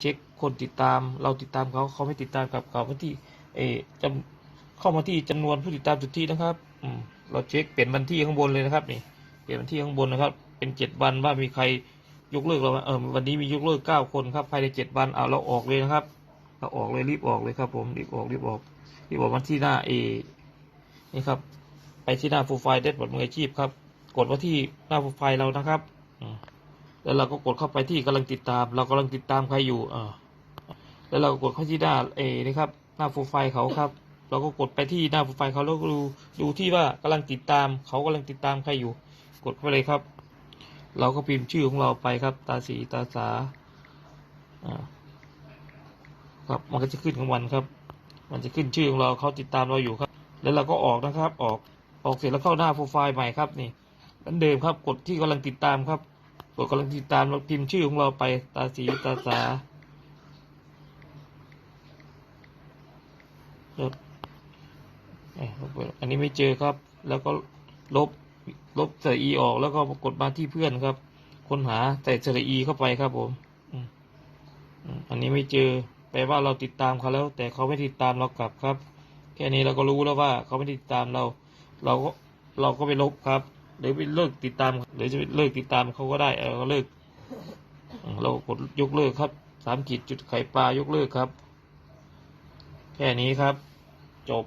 เช็คคนติดตาม เราติดตามเขา เขาไม่ติดตามกับเขาที่ เอจำเข้ามาที่จำนวนผู้ติดตามสุดทธินะครับ อืม เราเช็คเปลี่ยนวันที่ข้างบนเลยนะครับนี่ เปลี่ยนวันที่ข้างบนนะครับ เป็นเจ็ดวันว่ามีใครยกเลิกเราเออวันนี้มียกเลิกเก้าคนครับภายในเจ็ดวันเอาเราออกเลยนะครับ เราออกเลยรีบออกเลยครับ ผมรีบออกรีบออกรีบออกมาที่หน้าเอนี่ครับ ไปที่หน้าโปรไฟล์เด็ดบทมืออาชีพครับ กดว่าที่หน้าโปรไฟล์เรานะครับอืม แล้วเราก็กดเข้าไปที่กำลังติดตาม เรากำลังติดตามใครอยู่อ่าแล้วเราก็กดเข้าที่หน้าเอนี่ครับหน้าโปรไฟล์เขาครับ เราก็กดไปที่หน้าโปรไฟล์เขาแล้วก็ดูดูที่ว่ากำลังติดตาม เขากำลังติดตามใครอยู่ กดเข้าไปเลยครับ เราก็พิมพ์ชื่อของเราไปครับ ตาสีตาสาอ่าครับมันก็จะขึ้นของมันครับ มันจะขึ้นชื่อของเราเขาติดตามเราอยู่ครับ แล้วเราก็ออกนะครับ ออกออกเสร็จแล้วเข้าหน้าโปรไฟล์ใหม่ครับนี่เหมือนเดิมครับ กดที่กำลังติดตามครับ กดกำลังติดตามเราพิมพ์ชื่อของเราไปตาสีตาสาครับอันนี้ไม่เจอครับ แล้วก็ลบลบใส่อีออกแล้วก็กดมาที่เพื่อนครับ ค้นหาใส่สระอีเข้าไปครับผมอันนี้ไม่เจอแปลว่าเราติดตามเขาแล้ว แต่เขาไม่ติดตามเรากลับครับ แค่นี้เราก็รู้แล้วว่าเขาไม่ติดตามเรา เราก็เราก็ไปลบครับ หรือไปเลิกติดตาม หรือจะไปเลิกติดตามเขาก็ได้เออก็เลิกเรากดยกเลิกครับสามขีดจุดไข่ปลายกเลิกครับ แค่นี้ครับ จบ